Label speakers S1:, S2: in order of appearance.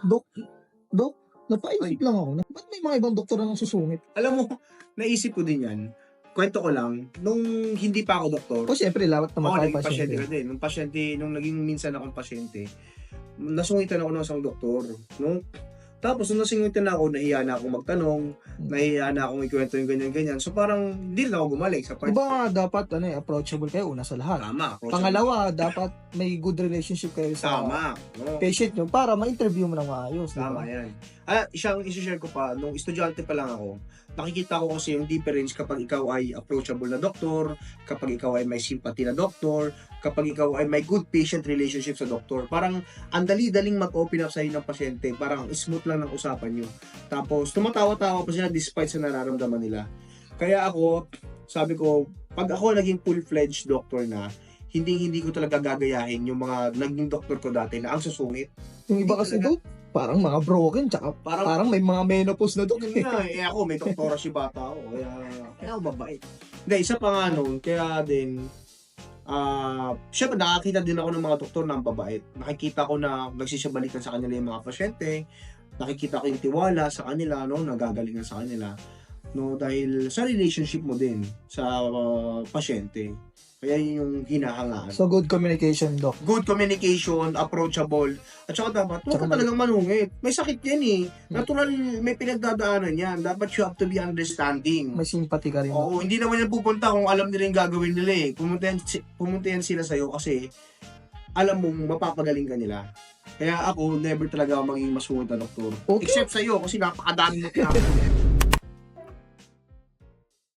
S1: Dok, Dok, napaisip lang ako. na- Ba't may mga ibang doktor na susungit?
S2: Alam mo, naisip ko din yan. Kwento ko lang, nung hindi pa ako doktor,
S1: O siyempre, lawat
S2: ako
S1: naman tayo
S2: naging pasyente
S1: pasyente.
S2: ka din. Nung pasyente, nung naging minsan akong pasyente, nasungitan ako ng isang doktor. No? Tapos nung nasungitan na ako, nahiya na akong magtanong,
S1: Hmm.
S2: nahiya na akong ikwento yung ganyan-ganyan. So parang hindi na ako gumaling sa part.
S1: Diba nga dapat ano, eh, approachable kayo una sa lahat.
S2: Tama. approachable.
S1: Pangalawa, dapat may good relationship kayo sa
S2: Tama.
S1: Patient nyo para ma-interview mo ng maayos. di ba?
S2: Tama yan. Ah, isang isi-share ko pa, nung estudyante pa lang ako, nakikita ko kasi yung difference kapag ikaw ay approachable na doktor, kapag ikaw ay may sympathy na doktor, kapag ikaw ay may good patient relationship sa doktor. Parang ang dali-daling mag-open up sa ng pasyente, parang smooth lang ng usapan nyo. Tapos tumatawa-tawa pa sila despite sa nararamdaman nila. Kaya ako, sabi ko, pag ako naging full-fledged doctor na, hindi hindi ko talaga gagayahin yung mga naging doktor ko dati na ang susungit.
S1: Yung iba kasi doon, parang mga broken, tsaka
S2: Parang
S1: parang may mga menopause na doon.
S2: Yun nga, eh ako, may doktora si bata ako, kaya, kaya ako babait. Hindi, isa pa nga nun, kaya din, ah, syempre nakakita din ako ng mga doktor na ang babait. Nakikita ko na nagsisabalitan sa kanila yung mga pasyente, nakikita ko yung tiwala sa kanila, no, nagagalingan sa kanila. No, dahil sa relationship mo din sa ah, pasyente. Kaya yun yung hinahangaan.
S1: So, good communication, Doc.
S2: Good communication, approachable, at saka dapat, huwag ka talagang manungit. May sakit yan eh.
S1: Hmm.
S2: Natural, may pinagdadaanan yan. Dapat you have to be understanding.
S1: May sympathy ka rin.
S2: Oo, hindi naman yan pupunta kung alam nila yung gagawin nila eh. Pumunta yan, pumunta yan sila sa'yo kasi alam mong mapapagaling ka nila. Kaya ako, never talaga ako maging masungit na doktor.
S1: Okay.
S2: Except sa'yo, kasi napakadami mo tinapos.